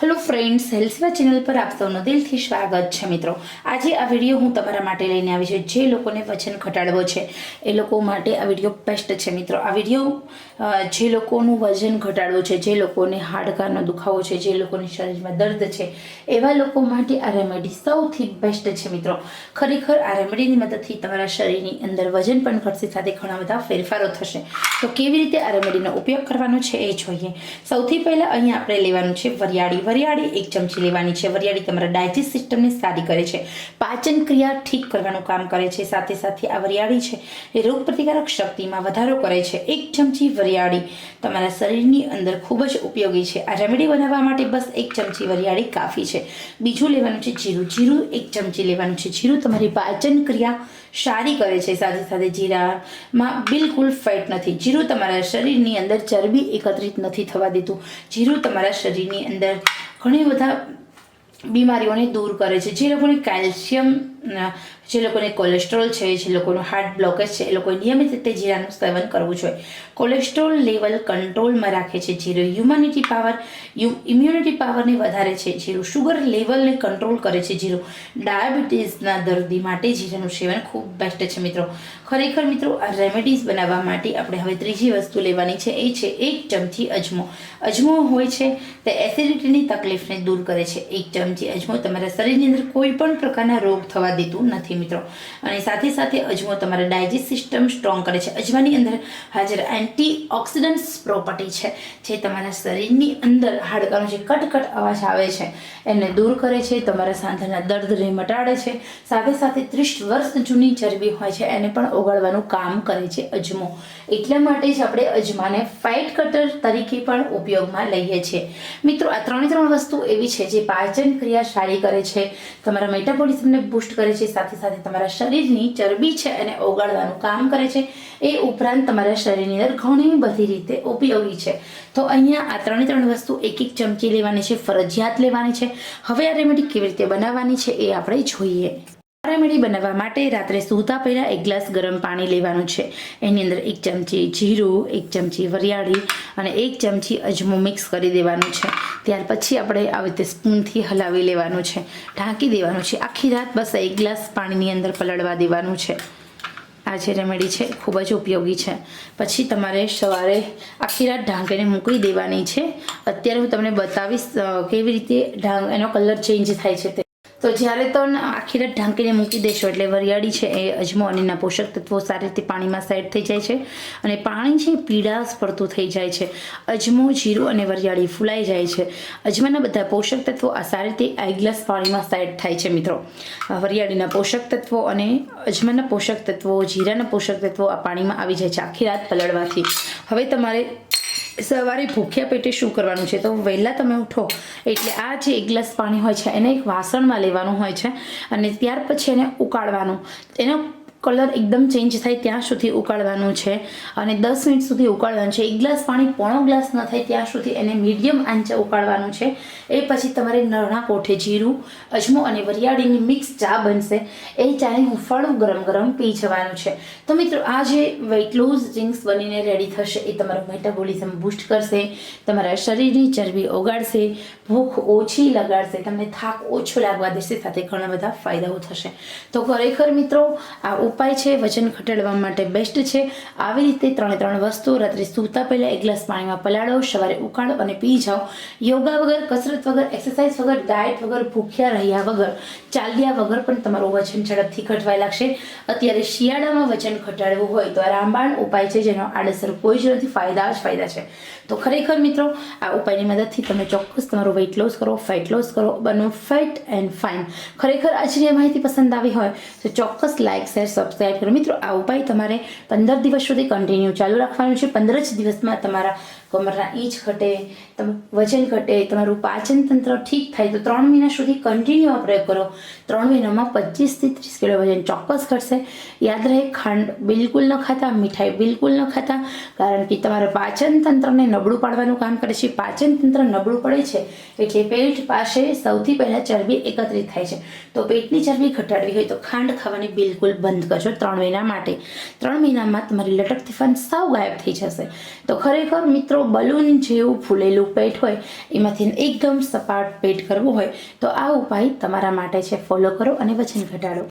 Hello friends હેલ્સવા channel પર આપ સૌનું દિલથી સ્વાગત છે મિત્રો. આજે આ વીડિયો હું તમારા માટે લઈને આવી છું, જે લોકોને વજન ઘટાડવો છે. એ લોકો માટે આ વીડિયો બેસ્ટ છે મિત્રો. આ વીડિયો જે લોકોનું વજન ઘટાડવું છે, જે લોકોને હાડકાનો દુખાવો છે, જે લોકોની શરીરમાં દર્દ છે, એવા લોકો માટે આ રેમેડી સૌથી બેસ્ટ છે મિત્રો. ખરેખર આ રેમેડીની મદદથી તમારા શરીરની અંદર વજન પણ ઘટશે સાથે ઘણા બધા ફેરફારો થશે. તો કેવી રીતે આ રેમેડીનો ઉપયોગ કરવાનો છે એ જોઈએ. સૌથી પહેલાં અહીંયા આપણે લેવાનું છે વરિયાળી વરિયાળી એક ચમચી લેવાની છે. વરિયાળી તમારા ડાયજેસ્ટ સિસ્ટમને સારી કરે છે. પાચન ક્રિયા ઠીક કરવાનું કામ કરે છે. સાથે સાથે આ વરિયાળી છે એ રોગ પ્રતિકારક શક્તિમાં વધારો કરે છે. એક ચમચી વરિયાળી તમારા શરીરની અંદર ખૂબ જ ઉપયોગી છે. આ રેમેડી બનાવવા માટે બસ એક ચમચી વરિયાળી કાફી છે. બીજું લેવાનું છે જીરું. જીરું એક ચમચી લેવાનું છે. જીરું તમારી પાચન ક્રિયા સારી કરે છે. સાથે સાથે જીરામાં બિલકુલ ફેટ નથી. જીરું તમારા શરીરની અંદર ચરબી એકત્રિત નથી થવા દેતું. જીરું તમારા શરીરની અંદર ઘણી બધા બીમારીઓને દૂર કરે છે. જે લોકોને કેલ્શિયમ જે લોકોને કોલેસ્ટ્રોલ છે, જે લોકોનું હાર્ટ બ્લોકેજ છે, એ લોકોએ નિયમિત રીતે જીરાનું સેવન કરવું જોઈએ. કોલેસ્ટ્રોલ લેવલ કંટ્રોલમાં રાખે છે જીરું. હ્યુમનિટી પાવર ઇમ્યુનિટી પાવરને વધારે છે જીરું. શુગર લેવલને કંટ્રોલ કરે છે જીરું. ડાયાબિટીસના દર્દી માટે જીરાનું સેવન ખૂબ બેસ્ટ છે મિત્રો. ખરેખર મિત્રો, આ રેમેડીઝ બનાવવા માટે આપણે હવે ત્રીજી વસ્તુ લેવાની છે. એ છે એક ચમચી અજમો. અજમો હોય છે તે એસિડિટીની તકલીફને દૂર કરે છે. એક ચમચી અજમો તમારા શરીરની અંદર કોઈ પણ પ્રકારના રોગ થવા દેતું નથી મિત્રો. અને સાથે સાથે અજમો તમારા ડાયજેસ્ટ સિસ્ટમ સ્ટ્રોંગ કરે છે. અજમાની અંદર હાજર એન્ટી ઓક્સિડન્ટ્સ પ્રોપર્ટી છે, જે તમારા શરીરની અંદર હાડકાનો જે કટકટ અવાજ આવે છે, એને દૂર કરે છે, તમારા સાંધાના દર્દને મટાડે છે. સાથે સાથે ત્રીસ વર્ષ જૂની ચરબી હોય છે, એને પણ ઓગાળવાનું કામ કરે છે અજમો. એટલા માટે જ આપણે અજમાને ફાઇટ કટર તરીકે પણ ઉપયોગમાં લઈએ છીએ. મિત્રો, આ ત્રણે ત્રણ વસ્તુ એવી છે જે પાચન ક્રિયા સારી કરે છે. તમારા મેટાબોલિઝમને બૂસ્ટ કરે છે, સાથે સાથે તમારા શરીરની ચરબી છે એને ઓગાળવાનું કામ કરે છે. એ ઉપરાંત તમારા શરીરની અંદર ઘણી બધી રીતે ઉપયોગી છે. તો અહીંયા આ ત્રણે ત્રણ વસ્તુ એક એક ચમચી લેવાની છે, ફરજિયાત લેવાની છે. હવે આ રેમેડી કેવી રીતે બનાવવાની છે એ આપણે જોઈએ. આ બનાવવા માટે રાત્રે સૂતા પહેલાં એક ગ્લાસ ગરમ પાણી લેવાનું છે. એની અંદર એક ચમચી જીરું, એક ચમચી વરિયાળી અને એક ચમચી અજમો મિક્સ કરી દેવાનું છે. ત્યાર પછી આપણે આવી રીતે સ્પૂનથી હલાવી લેવાનું છે. ઢાંકી દેવાનું છે. આખી રાત બસ એક ગ્લાસ પાણીની અંદર પલળવા દેવાનું છે. આ જે રેમેડી છે, ખૂબ જ ઉપયોગી છે. પછી તમારે સવારે આખી રાત ઢાંકીને મૂકી દેવાની છે. અત્યારે હું તમને બતાવીશ કેવી રીતે ઢાંક એનો કલર ચેન્જ થાય છે તે. તો જ્યારે તો આખી રાત ઢાંકીને મૂકી દેશો એટલે વરિયાળી છે એ અજમો અને એના પોષક તત્વો સારી રીતે પાણીમાં સેટ થઈ જાય છે અને પાણી છે પીળાશ પડતું થઈ જાય છે. અજમો, જીરું અને વરિયાળી ફૂલાઈ જાય છે. અજમાના બધા પોષક તત્વો આ સારી રીતે એક ગ્લાસ પાણીમાં સેટ થાય છે મિત્રો. વરિયાળીના પોષક તત્વો અને અજમાના પોષક તત્વો, જીરાના પોષક તત્વો આ પાણીમાં આવી જાય છે આખી રાત પલળવાથી. હવે તમારે સવારે ભૂખ્યા પેટે શું કરવાનું છે? તો વહેલા તમે ઉઠો. એટલે આ જે એક ગ્લાસ પાણી હોય છે, એને એક વાસણમાં લેવાનું હોય છે અને ત્યાર પછી એને ઉકાળવાનું. એનો કલર એકદમ ચેન્જ થાય ત્યાં સુધી ઉકાળવાનું છે. અને દસ મિનિટ સુધી ઉકાળવાનું છે. એક ગ્લાસ પાણી પોણો ગ્લાસ ન થાય ત્યાં સુધી એને મીડિયમ આંચે ઉકાળવાનું છે. એ પછી તમારે નરણા કોઠે જીરું, અજમો અને વરિયાળીની મિક્સ ચા બનશે. એ ચાને હુંફાળું ગરમ ગરમ પી જવાનું છે. તો મિત્રો, આ જે વેઇટ લોઝ ડ્રિંક્સ બનીને રેડી થશે એ તમારું મેટાબોલિઝમ બૂસ્ટ કરશે. તમારા શરીરની ચરબી ઓગાડશે ભૂખ ઓછી લગાડશે. તમને થાક ઓછો લાગવા દેશે. સાથે ઘણા બધા ફાયદાઓ થશે. તો ખરેખર મિત્રો, આ ઉપાય છે, વજન ઘટાડવા માટે બેસ્ટ છે. આવી રીતે ત્રણે ત્રણ વસ્તુ, રાત્રે સૂતા પહેલાં એક ગ્લાસ પાણીમાં પલાળો, સવારે ઉકાળો અને પી જાઓ. યોગા વગર, કસરત વગર એક્સરસાઇઝ વગર ડાયટ વગર, ભૂખ્યા રહ્યા વગર, ચાલ્યા વગર પણ તમારું વજન ઝડપથી ઘટવાય લાગશે. અત્યારે શિયાળામાં વજન ઘટાડવું હોય તો આ રામબાણ ઉપાય છે, જેનો આડઅસર કોઈ જ નથી, ફાયદા જ ફાયદા છે. તો ખરેખર મિત્રો, આ ઉપાયની મદદથી તમે ચોક્કસ તમારું વેઇટ લોસ કરો ફેટ લોસ કરો, બનો ફેટ એન્ડ ફાઇન ખરેખર આજની માહિતી પસંદ આવી હોય તો ચોક્કસ લાઇક શેર સબસ્ક્રાઇબ કરો. મિત્રો, આ ઉપાય તમારે પંદર દિવસ સુધી કન્ટિન્યુ ચાલુ રાખવાનું છે. પંદર જ દિવસમાં તમારા કમરના ઈંચ ઘટે, તમે, વજન ઘટે, તમારું પાચન તંત્ર ઠીક થાય, તો ત્રણ મહિના સુધી કન્ટિન્યુ પ્રયોગ કરો. ત્રણ મહિનામાં પચીસથી ત્રીસ કિલો વજન ચોક્કસ ઘટશે. યાદ રહે, ખાંડ બિલકુલ ન ખાતા, મીઠાઈ બિલકુલ ન ખાતા, કારણ કે તમારા પાચન તંત્રને નબળું પાડવાનું કામ કરે છે. પાચન તંત્ર નબળું પડે છે, એટલે પેટ પાસે સૌથી પહેલાં ચરબી એકત્રિત થાય છે. તો પેટની ચરબી ઘટાડવી હોય તો ખાંડ ખાવાની બિલકુલ બંધ કરજો ત્રણ મહિના માટે. ત્રણ મહિનામાં તમારી લટક તિફાન સાવ ગાયબ થઈ જશે. તો ખરેખર મિત્રો મિત્રો બલૂન જેવું ફૂલેલું પેટ હોય, એમાંથી એકદમ સપાટ પેટ કરવું હોય, તો આ ઉપાય તમારા માટે છે. ફોલો કરો અને વજન ઘટાડો.